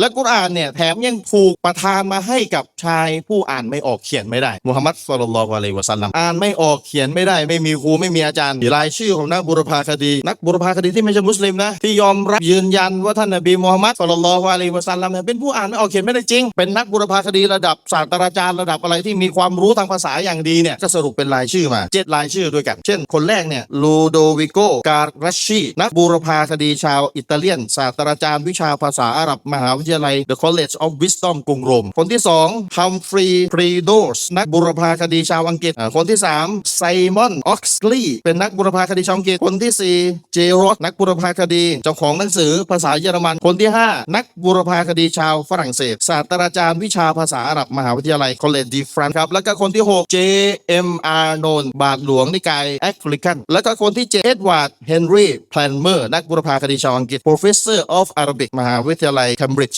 และกุรอานเนี่ยแถมยังถูกประทานมาให้กับชายผู้อ่านไม่ออกเขียนไม่ได้มุฮัมมัดสุลลัลลอฮุอะลัยวะสัลลัมอ่านไม่ออกเขียนไม่ได้ ไม่มีครูไม่มีอาจารย์รายชื่อของนักบุรพาคดี นักบุรพาคดีที่ไม่ใช่มุสลิมนะที่ยอมรับยืนยันว่าท่านนบีมุฮัมมัดสุลลัลลอฮุอะลัยวะสัลลัมเนี่ยเป็นผู้อ่านไม่ออกเขียนไม่ได้จริง เป็นนักบุรพาคดีระดับศาสตราจารย์ระดับอะไรที่มีความรู้ทางภาษาอย่างดีเนี่ยก็สรุปเป็นรายชื่อมาเจ็ดรายชื่อด้วยกัน เช่น คนแรกเนี่ยลูโดวิโกการัชชีนักบุรพาคดีชาวอิตาเลียนศาสตราจารย์วิชาภาษาอาหรับมหาวิทยาลัย The College of Wisdom กรุงโรม คนที่สองฮัมฟรีย์ฟรีโดสนักบุรพาคดีชาวอังกฤษ คนที่สามไซมอนออกสลีย์เป็นนักบุรพาคดีชาวอังกฤษ คนที่สี่เจโรสนักบุรพาคดี เจ้าของหนังสือภาษาเยอรมัน คนที่ห้านักบุรพาคดีชาวฝรั่งเศส ศาสตราจารย์วิชาภาษาอาหรับมหาวิทยาลัย College de France ครับ แล้วก็คนที่หก J.M.R. โนนบาทหลวงนิกายแอฟริกันแล้วก็คนที่เจ็ดเอ็ดวาร์ดเฮนรี่แพลนเมอร์นักบุรพาคดีชาวอังกฤษ Professor of Arabic มหาวิทยาลัย Cambridge